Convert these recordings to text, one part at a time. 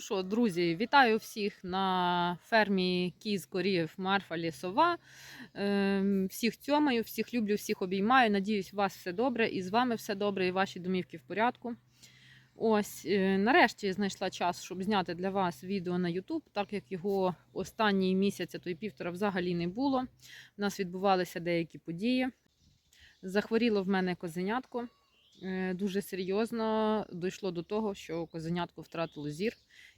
що, друзі, вітаю всіх на фермі кіз, корів, Марфа, Лісова. Ем, Всіх цьомаю, всіх люблю, всіх обіймаю. Надіюсь, у вас все добре, і з вами все добре, і ваші домівки в порядку. Ось, е, нарешті знайшла час, щоб зняти для вас відео на YouTube, так як його останній місяць, а то й півтора взагалі не було. У нас відбувалися деякі події. Захворіло в мене козенятко. Е, Дуже серйозно дійшло до того, що козенятко втратило зір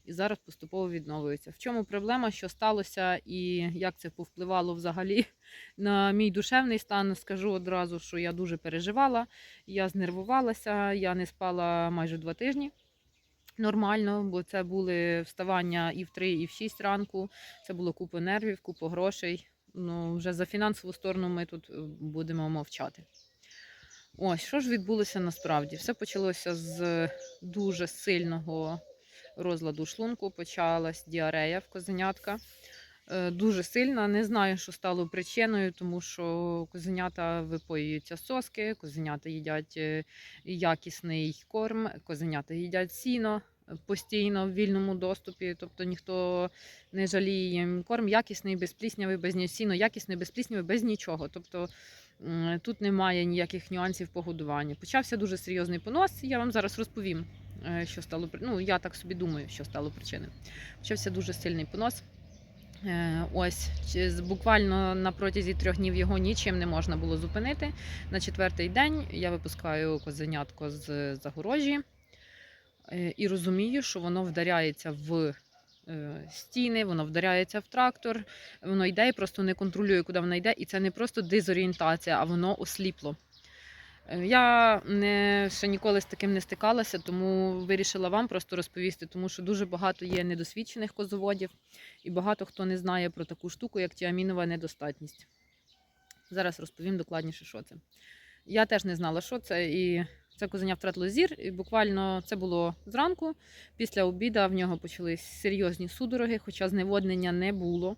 і зараз поступово відновлюється. В чому проблема, що сталося, і як це повпливало взагалі на мій душевний стан? Скажу одразу, що я дуже переживала, я знервувалася, я не спала майже два тижні. Нормально, бо це були вставання і в 3, і в 6 ранку. Це було купа нервів, купа грошей. Ну, вже за фінансову сторону ми тут е, будемо мовчати. Ось, що ж відбулося насправді? Все почалося з дуже сильного розладу шлунку, почалась діарея в козенятка. Е, Дуже сильна. Не знаю, що стало причиною, тому що козенята випоюються соски, козенята їдять е, якісний корм, козенята їдять сіно постійно в вільному доступі, тобто ніхто не жаліє їм корм якісний, безпліснявий, без ні- якісний, безпліснявий, без нічого. Тобто тут немає ніяких нюансів по годуванню. Почався дуже серйозний понос. Я вам зараз розповім, е, що стало Ну, я так собі думаю, що стало причиною. Почався дуже сильний понос. Е, Ось буквально на протязі трьох днів його нічим не можна було зупинити. На четвертий день я випускаю козенятко з загорожі і розумію, що воно вдаряється в е, стіни, воно вдаряється в трактор, воно йде і просто не контролює, куди воно йде. І це не просто дезорієнтація, а воно осліпло. Е, Я не, ще ніколи з таким не стикалася, тому вирішила вам просто розповісти, тому що дуже багато є недосвідчених козоводів, і багато хто не знає про таку штуку, як тіамінова недостатність. Зараз розповім докладніше, що це. Я теж не знала, що це, і це кузеня втратило зір, і буквально це було зранку. Після обіду в нього почались серйозні судороги, хоча зневоднення не було.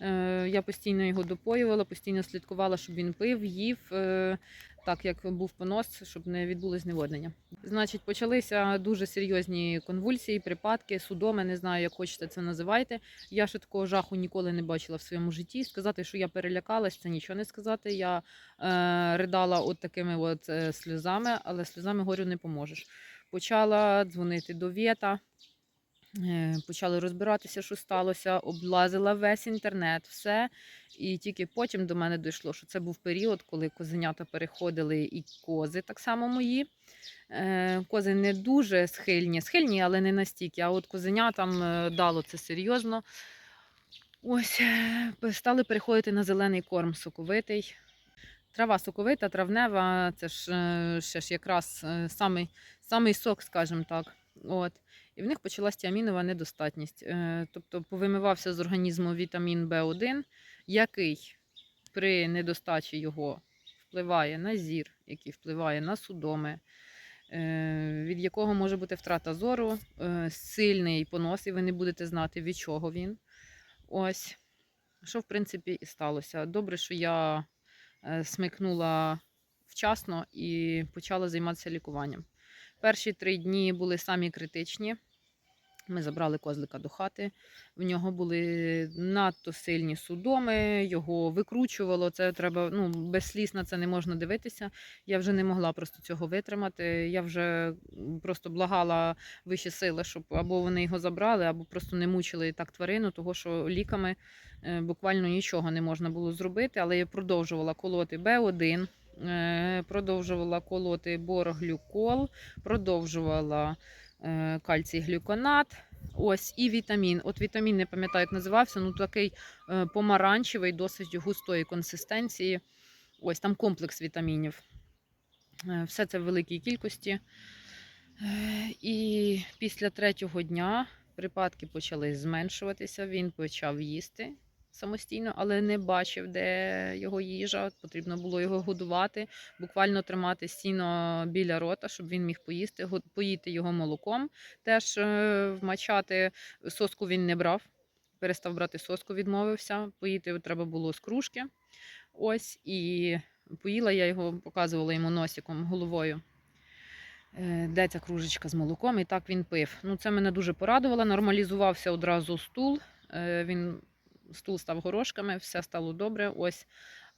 Е, Я постійно його допоювала, постійно слідкувала, щоб він пив, їв, е, так як був понос, щоб не відбулось зневоднення. Значить, почалися дуже серйозні конвульсії, припадки, судоми, не знаю, як хочете це називайте. Я ще такого жаху ніколи не бачила в своєму житті. Сказати, що я перелякалась, це нічого не сказати. Я е, ридала от такими от е, сльозами, але сльозами горю не поможеш. Почала дзвонити до Вєта. Е, Почали розбиратися, що сталося, облазила весь інтернет, все. І тільки потім до мене дійшло, що це був період, коли козенята переходили і кози, так само мої. Е, Кози не дуже схильні, схильні, але не настільки. А от козенятам е, дало це серйозно. Ось стали переходити на зелений корм соковитий. Трава соковита, травнева, це ж ще ж якраз самий, самий сок, скажімо так. От. І в них почалась тіамінова недостатність. Е, Тобто повимивався з організму вітамін В1, який при недостачі його впливає на зір, який впливає на судоми, е, від якого може бути втрата зору, е, сильний понос, і ви не будете знати, від чого він. Ось. Що, в принципі, і сталося. Добре, що я смикнула вчасно і почала займатися лікуванням. Перші три дні були самі критичні. Ми забрали козлика до хати. В нього були надто сильні судоми, його викручувало. Це треба, ну, без сліз на це не можна дивитися. Я вже не могла просто цього витримати. Я вже просто благала вищі сили, щоб або вони його забрали, або просто не мучили так тварину, того що ліками е, буквально нічого не можна було зробити. Але я продовжувала колоти Б1, е, продовжувала колоти бороглюкол, продовжувала е, кальцій глюконат. Ось і вітамін. От вітамін не пам'ятаю, як називався, ну такий е, помаранчевий, досить густої консистенції. Ось там комплекс вітамінів. Е, Все це в великій кількості. Е, І після третього дня припадки почали зменшуватися. Він почав їсти самостійно, але не бачив, де його їжа. Потрібно було його годувати, буквально тримати сіно біля рота, щоб він міг поїсти, поїти його молоком. Теж е, вмачати соску він не брав. Перестав брати соску, відмовився. Поїти треба було з кружки. Ось і поїла я його, показувала йому носиком, головою. Е, Де ця кружечка з молоком, і так він пив. Ну, це мене дуже порадувало. Нормалізувався одразу стул. Е, Він стул став горошками, все стало добре. Ось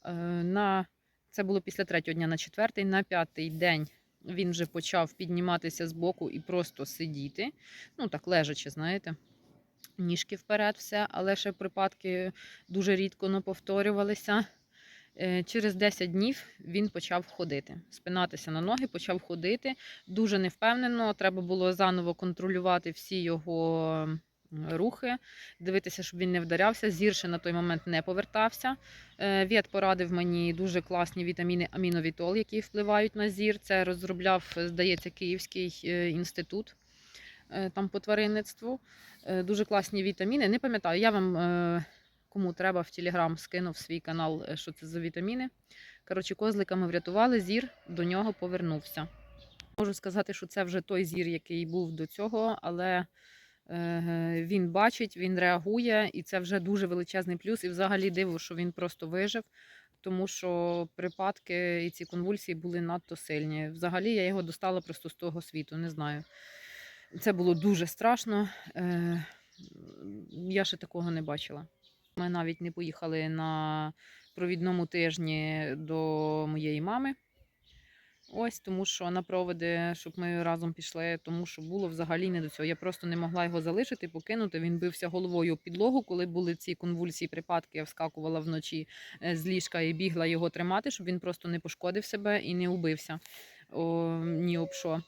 е, на це було після третього дня на четвертий, на п'ятий день. Він вже почав підніматися з боку і просто сидіти. Ну, так лежачи, знаєте. Ніжки вперед, все, але ще припадки дуже рідко повторювалися. Е, Через 10 днів він почав ходити, спинатися на ноги, почав ходити. Дуже невпевнено. Треба було заново контролювати всі його рухи, дивитися, щоб він не вдарявся. Зір ще на той момент не повертався. Е, Вєт порадив мені дуже класні вітаміни аміновітол, які впливають на зір. Це розробляв, здається, Київський е, інститут е, там по тваринництву. Дуже класні вітаміни. Не пам'ятаю, я вам. Кому треба в Телеграм скинув свій канал, що це за вітаміни. Коротше, козлика ми врятували, зір до нього повернувся. Можу сказати, що це вже той зір, який був до цього, але він бачить, він реагує, і це вже дуже величезний плюс. І взагалі диво, що він просто вижив, тому що припадки і ці конвульсії були надто сильні. Взагалі я його достала просто з того світу, не знаю. Це було дуже страшно. Е, я ще такого не бачила. Ми навіть не поїхали на провідному тижні до моєї мами. Ось тому, що на проводи, щоб ми разом пішли, тому що було взагалі не до цього. Я просто не могла його залишити, покинути. Він бився головою об підлогу, коли були ці конвульсії, припадки. Я вскакувала вночі е, з ліжка і бігла його тримати, щоб він просто не пошкодив себе і не убився О, ні об що.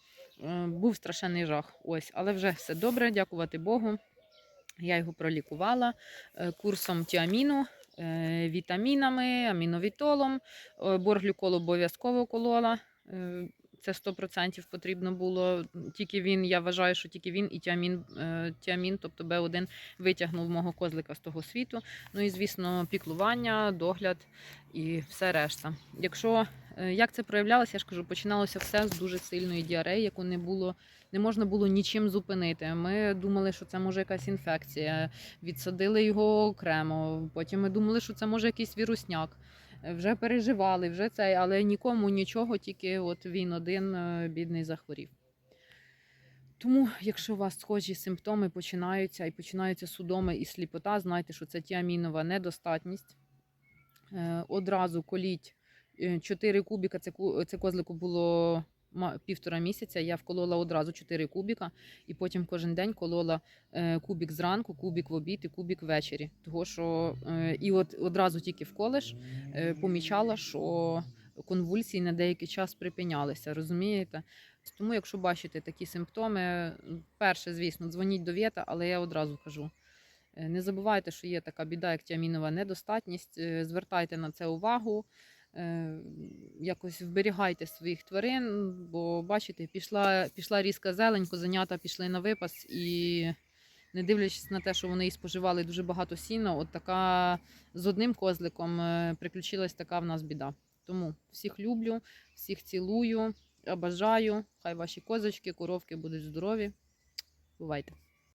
Е, Був страшенний жах. Ось, але вже все добре, дякувати Богу. Я його пролікувала е, курсом тіаміну, вітамінами, аміновітолом. Борглюкол обов'язково колола. Е, Це 100% потрібно було. Тільки він, я вважаю, що тільки він і тіамін, е, тіамін, тобто Б1, витягнув мого козлика з того світу. Ну і, звісно, піклування, догляд і все решта. Якщо е, як це проявлялося, я ж кажу, починалося все з дуже сильної діареї, яку не було не можна було нічим зупинити. Ми думали, що це може якась інфекція. Відсадили його окремо. Потім ми думали, що це може якийсь вірусняк. Е, Вже переживали, вже це, але нікому нічого, тільки от він один е, бідний захворів. Тому, якщо у вас схожі симптоми починаються і починаються судоми і сліпота, знайте, що це тіамінова недостатність. Е, Одразу коліть 4 кубіка, це, козлику було півтора місяця. Я вколола одразу 4 кубіка, і потім кожен день колола е, кубік зранку, кубік в обід і кубік ввечері. Того, що, е, і от одразу тільки вколиш, е, помічала, що конвульсії на деякий час припинялися, розумієте? Тому, якщо бачите такі симптоми, перше, звісно, дзвоніть до Вєта, але я одразу кажу. Не забувайте, що є така біда, як тіамінова недостатність. Звертайте на це увагу, якось вберігайте своїх тварин, бо бачите, пішла, пішла різка зелень, козенята пішли на випас і. Не дивлячись на те, що вони і споживали дуже багато сіна, от така з одним козликом е, приключилась така в нас біда. Тому всіх люблю, всіх цілую, бажаю. Хай ваші козочки, коровки будуть здорові. Бувайте!